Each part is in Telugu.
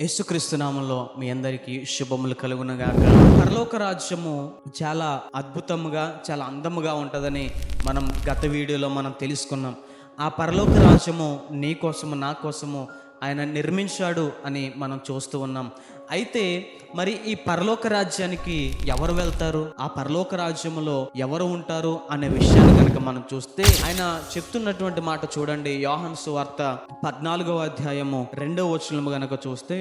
యేసుక్రీస్తునామంలో మీ అందరికీ శుభములు కలుగునగాక. పరలోక రాజ్యము చాలా అద్భుతముగా చాలా అందముగా ఉంటుందని మనం గత వీడియోలో మనం తెలుసుకున్నాం. ఆ పరలోక రాజ్యము నీ కోసము నా కోసము ఆయన నిర్మించాడు అని మనం చూస్తూ ఉన్నాం. అయితే మరి ఈ పరలోక రాజ్యానికి ఎవరు వెళ్తారు? ఆ పరలోక రాజ్యములో ఎవరు ఉంటారు? అనే విషయాన్ని కనుక మనం చూస్తే ఆయన చెప్తున్నటువంటి మాట చూడండి. యోహన్ సువార్త పద్నాలుగవ అధ్యాయము రెండవ వచనము కనుక చూస్తే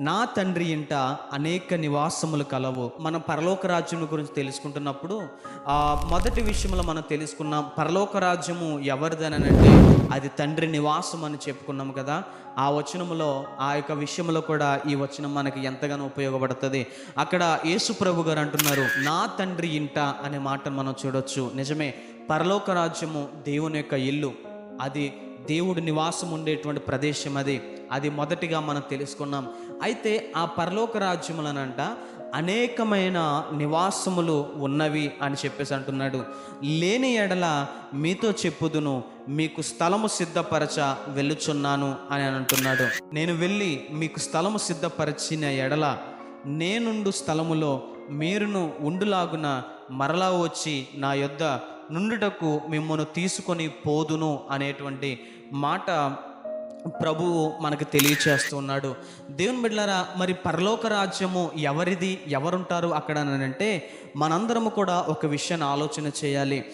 నా తండ్రి ఇంట అనేక నివాసములు కలవు. మనం పరలోక రాజ్యం గురించి తెలుసుకుంటున్నప్పుడు ఆ మొదటి విషయంలో మనం తెలుసుకున్నాం పరలోక రాజ్యము ఎవరిదనంటే అది తండ్రి నివాసం అని చెప్పుకున్నాం కదా. ఆ వచనములో ఆ యొక్క విషయంలో కూడా ఈ వచనం మనకి ఎంతగానో ఉపయోగపడుతుంది. అక్కడ యేసు ప్రభు గారు అంటున్నారు నా తండ్రి ఇంట అనే మాటను మనం చూడొచ్చు. నిజమే పరలోక రాజ్యము దేవుని యొక్క ఇల్లు. అది దేవుడు నివాసం ఉండేటువంటి ప్రదేశం అది. అది మొదటిగా మనం తెలుసుకున్నాం. అయితే ఆ పరలోక రాజ్యములనంట అనేకమైన నివాసములు ఉన్నవి అని చెప్పేసి అంటున్నాడు. లేని ఎడల మీతో చెప్పుదును మీకు స్థలము సిద్ధపరచ వెళ్ళుచున్నాను అని అంటున్నాడు. నేను వెళ్ళి మీకు స్థలము సిద్ధపరిచిన ఎడల నేనుండు స్థలములో మీరును ఉండులాగున మరలా వచ్చి నా యొద్ద నుండుటకు మిమ్మల్ని తీసుకొని పోదును అనేటువంటి మాట ప్రభువు మనకు తెలియచేస్తున్నాడు దేవుని బిడ్డలారా మరి పరలోక రాజ్యము ఎవరిది ఎవరుంటారు అక్కడ అని అంటే మనందరము కూడా ఒక విషయాన్ని ఆలోచన చేయాలి.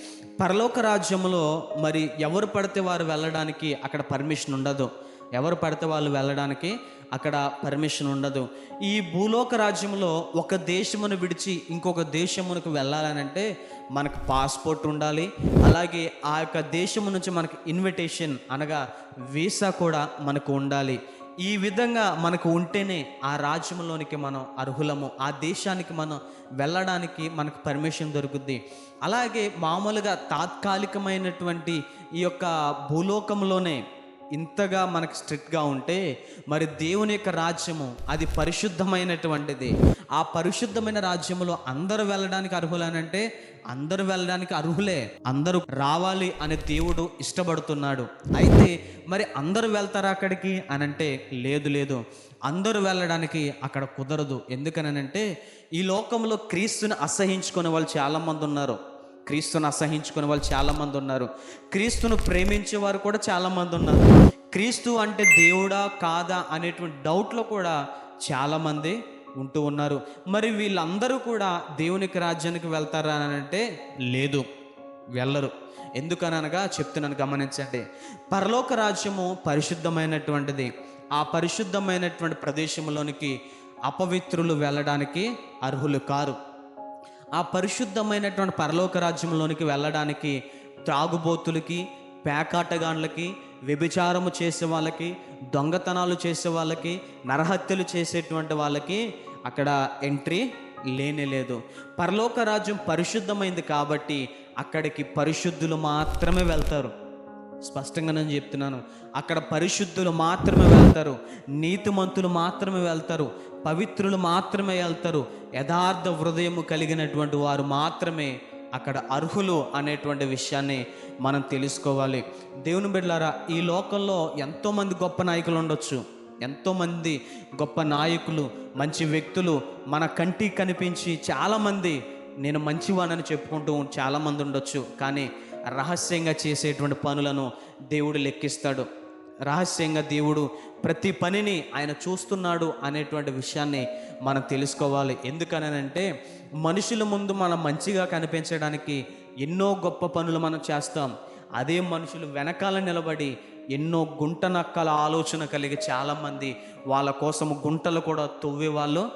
పరలోక రాజ్యములో మరి ఎవరు పడితే వారు వెళ్ళడానికి అక్కడ పర్మిషన్ ఉండదు. ఎవరు పడితే వాళ్ళు వెళ్ళడానికి అక్కడ పర్మిషన్ ఉండదు. ఈ భూలోక రాజ్యంలో ఒక దేశమును విడిచి ఇంకొక దేశమునకు వెళ్ళాలనంటే మనకు పాస్పోర్ట్ ఉండాలి. అలాగే ఆ యొక్క దేశము నుంచి మనకు ఇన్విటేషన్ అనగా వీసా కూడా మనకు ఉండాలి. ఈ విధంగా మనకు ఉంటేనే ఆ రాజ్యంలోనికి మనం అర్హులము. ఆ దేశానికి మనం వెళ్ళడానికి మనకు పర్మిషన్ దొరుకుద్ది. అలాగే మామూలుగా తాత్కాలికమైనటువంటి ఈ యొక్క భూలోకంలోనే ఇంతగా మనకు స్ట్రిక్ట్గా ఉంటే మరి దేవుని యొక్క రాజ్యము అది పరిశుద్ధమైనటువంటిది. ఆ పరిశుద్ధమైన రాజ్యములో అందరూ వెళ్ళడానికి అర్హులనంటే అందరూ వెళ్ళడానికి అర్హులే. అందరూ రావాలి అని దేవుడు ఇష్టపడుతున్నాడు. అయితే మరి అందరూ వెళ్తారా అక్కడికి? అని అంటే లేదు లేదు. అందరూ వెళ్ళడానికి అక్కడ కుదరదు. ఎందుకనంటే ఈ లోకంలో క్రీస్తుని అసహించుకునే వాళ్ళు చాలామంది ఉన్నారు. క్రీస్తును అసహించుకునే వాళ్ళు చాలామంది ఉన్నారు. క్రీస్తును ప్రేమించే వారు కూడా చాలామంది ఉన్నారు. క్రీస్తు అంటే దేవుడా కాదా అనేటువంటి డౌట్లో కూడా చాలామంది ఉంటూ ఉన్నారు. మరి వీళ్ళందరూ కూడా దేవునికి రాజ్యానికి వెళ్తారా అని అంటే లేదు వెళ్ళరు. ఎందుకనగా చెప్తున్నాను గమనించండి. పరలోక రాజ్యము పరిశుద్ధమైనటువంటిది. ఆ పరిశుద్ధమైనటువంటి ప్రదేశంలోనికి అపవిత్రులు వెళ్ళడానికి అర్హులు కారు. ఆ పరిశుద్ధమైనటువంటి పరలోక రాజ్యంలోనికి వెళ్ళడానికి త్రాగుబోతులకి పేకాటగాండ్లకి వ్యభిచారము చేసే వాళ్ళకి దొంగతనాలు చేసే వాళ్ళకి నరహత్యలు చేసేటువంటి వాళ్ళకి అక్కడ ఎంట్రీ లేనే లేదు. పరలోక రాజ్యం పరిశుద్ధమైంది కాబట్టి అక్కడికి పరిశుద్ధులు మాత్రమే వెళ్తారు. స్పష్టంగా నేను చెప్తున్నాను. అక్కడ పరిశుద్ధులు మాత్రమే వెళ్తారు. నీతిమంతులు మాత్రమే వెళ్తారు. పవిత్రులు మాత్రమే వెళ్తారు. యథార్థ హృదయము కలిగినటువంటి వారు మాత్రమే అక్కడ అర్హులు అనేటువంటి విషయాన్ని మనం తెలుసుకోవాలి. దేవుని బిడ్డలారా ఈ లోకంలో ఎంతోమంది గొప్ప నాయకులు ఉండొచ్చు. ఎంతోమంది గొప్ప నాయకులు మంచి వ్యక్తులు మన కంటికి కనిపించి చాలామంది నేను మంచివానని చెప్పుకుంటూ చాలామంది ఉండొచ్చు. కానీ రహస్యంగా చేసేటువంటి పనులను దేవుడు లెక్కిస్తాడు. రహస్యంగా దేవుడు ప్రతి పనిని ఆయన చూస్తున్నాడు అనేటువంటి విషయాన్ని మనం తెలుసుకోవాలి. ఎందుకనంటే మనుషుల ముందు మనం మంచిగా కనిపించడానికి ఎన్నో గొప్ప పనులు మనం చేస్తాం. అదే మనుషులు వెనకాల నిలబడి ఎన్నో గుంట నక్కల ఆలోచన కలిగి చాలామంది వాళ్ళ కోసం గుంటలు కూడా తవ్వే వాళ్ళు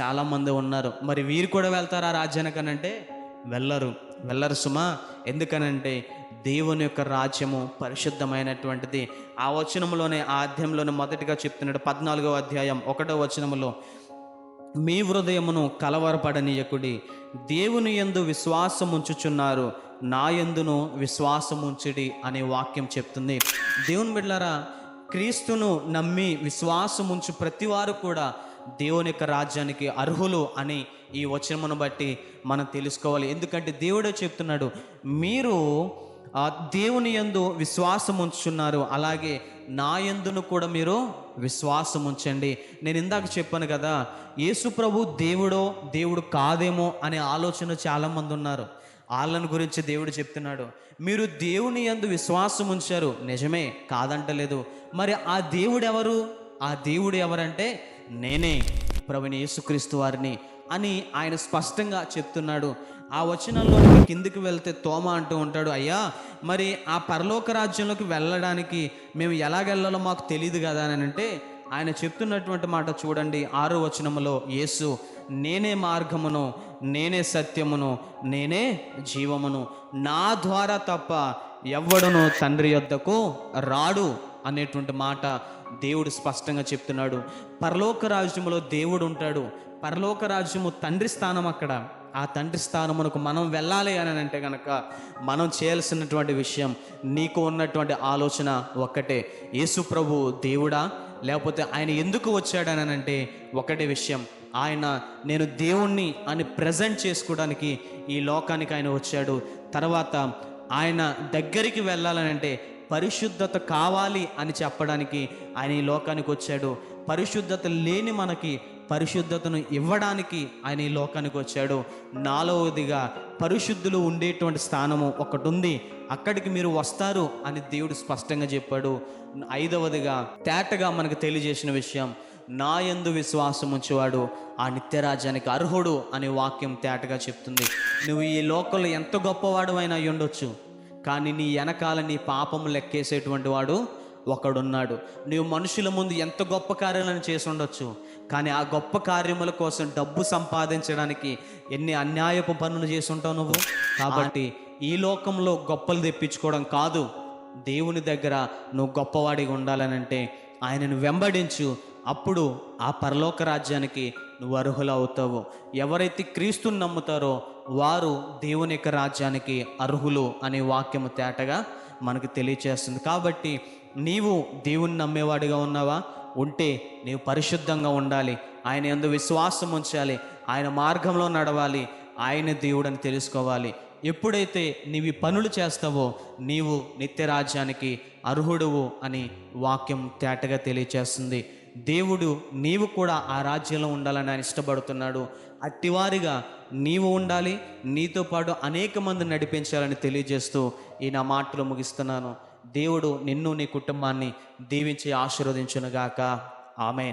చాలామంది ఉన్నారు. మరి వీరు కూడా వెళ్తారా రాజ్యానికనంటే? వెళ్ళరు వెళ్ళరు సుమా ఎందుకనంటే దేవుని యొక్క రాజ్యము పరిశుద్ధమైనటువంటిది. ఆ వచనంలోనే ఆ మొదటిగా చెప్తున్నాడు పద్నాలుగో అధ్యాయం ఒకటో వచనములో మీ హృదయమును కలవరపడనీయకుడి దేవుని ఎందు విశ్వాసం ఉంచుచున్నారు నా ఎందునో విశ్వాసం ఉంచుడి అనే వాక్యం చెప్తుంది. దేవుని బిడ్లరా క్రీస్తును నమ్మి విశ్వాసం ఉంచు ప్రతివారు కూడా దేవుని యొక్క రాజ్యానికి అర్హులు అని ఈ వచనమును బట్టి మనం తెలుసుకోవాలి. ఎందుకంటే దేవుడే చెప్తున్నాడు మీరు ఆ దేవుని యందు విశ్వాసం ఉంచున్నారు అలాగే నా యందును కూడా మీరు విశ్వాసం ఉంచండి. నేను ఇందాక చెప్పాను కదా యేసు ప్రభు దేవుడో దేవుడు కాదేమో అనే ఆలోచన చాలామంది ఉన్నారు. వాళ్ళని గురించి దేవుడు చెప్తున్నాడు మీరు దేవుని యందు విశ్వాసం ఉంచారు. నిజమే కాదంటలేదు. మరి ఆ దేవుడు ఎవరు ఆ దేవుడు ఎవరంటే నేనే ప్రభుని యేసుక్రీస్తు వారిని. అని ఆయన స్పష్టంగా చెప్తున్నాడు. ఆ వచనంలో కిందికి వెళ్తే తోమ అంటూ ఉంటాడు అయ్యా మరి ఆ పరలోక రాజ్యంలోకి వెళ్ళడానికి మేము ఎలాగెళ్ళాలో మాకు తెలియదు కదా అని అంటే ఆయన చెప్తున్నటువంటి మాట చూడండి ఆరో వచనములో యేసు నేనే మార్గమును నేనే సత్యమును నేనే జీవమును. నా ద్వారా తప్ప ఎవ్వడును తండ్రి యొద్దకు రాడు. అనేటువంటి మాట దేవుడు స్పష్టంగా చెప్తున్నాడు. పరలోక రాజ్యములో దేవుడు ఉంటాడు. పరలోక రాజ్యము తండ్రి స్థానం అక్కడ. ఆ తండ్రి స్థానమునకు మనం వెళ్ళాలి అని అంటే కనుక మనం చేయాల్సినటువంటి విషయం నీకు ఉన్నటువంటి ఆలోచన ఒక్కటే. యేసు ప్రభు దేవుడా? లేకపోతే ఆయన ఎందుకు వచ్చాడని అంటే ఒకటే విషయం. ఆయన నేను దేవుణ్ణి అని ప్రజెంట్ చేసుకోవడానికి ఈ లోకానికి ఆయన వచ్చాడు. తర్వాత ఆయన దగ్గరికి వెళ్ళాలని అంటే పరిశుద్ధత కావాలి అని చెప్పడానికి ఆయన ఈ లోకానికి వచ్చాడు. పరిశుద్ధత లేని మనకి పరిశుద్ధతను ఇవ్వడానికి ఆయన ఈ లోకానికి వచ్చాడు. నాలుగవదిగా పరిశుద్ధులు ఉండేటువంటి స్థానము ఒకటి ఉంది అక్కడికి మీరు వస్తారు అని దేవుడు స్పష్టంగా చెప్పాడు. ఐదవదిగా తేటగా మనకు తెలియజేసిన విషయం నా ఎందు విశ్వాసం ఉంచేవాడు ఆ నిత్యరాజ్యానికి అర్హుడు అనే వాక్యం తేటగా చెప్తుంది. నువ్వు ఈ లోకంలో ఎంత గొప్పవాడు అయినా ఉండొచ్చు కానీ నీ వెనకాల నీ పాపము లెక్కేసేటువంటి వాడు ఒకడున్నాడు. నీవు మనుషుల ముందు ఎంత గొప్ప కార్యాలను చేసి ఉండొచ్చు కానీ ఆ గొప్ప కార్యముల కోసం డబ్బు సంపాదించడానికి ఎన్ని అన్యాయపు పనులు చేసి ఉంటావు నువ్వు? కాబట్టి ఈ లోకంలో గొప్పలు తెప్పించుకోవడం కాదు. దేవుని దగ్గర నువ్వు గొప్పవాడిగా ఉండాలనంటే ఆయనను వెంబడించు. అప్పుడు ఆ పరలోక రాజ్యానికి నువ్వు అర్హులవుతావు. ఎవరైతే క్రీస్తుని నమ్ముతారో వారు దేవుని యొక్క రాజ్యానికి అర్హులు అనే వాక్యము తేటగా మనకు తెలియచేస్తుంది. కాబట్టి నీవు దేవుని నమ్మేవాడిగా ఉన్నావా? ఉంటే నీవు పరిశుద్ధంగా ఉండాలి. ఆయన ఎందు విశ్వాసం ఉంచాలి. ఆయన మార్గంలో నడవాలి. ఆయన దేవుడని తెలుసుకోవాలి. ఎప్పుడైతే నీవి పనులు చేస్తావో నీవు నిత్యరాజ్యానికి అర్హుడువు అని వాక్యం తేటగా తెలియచేస్తుంది. దేవుడు నీవు కూడా ఆ రాజ్యంలో ఉండాలని ఆయన ఇష్టపడుతున్నాడు. అట్టివారిగా నీవు ఉండాలి నీతో పాటు అనేక మంది నడిపించాలని తెలియజేస్తూ ఈ నా మాటలు ముగిస్తున్నాను. దేవుడు నిన్ను నీ కుటుంబాన్ని దీవించి ఆశీర్వదించునుగాక. ఆమె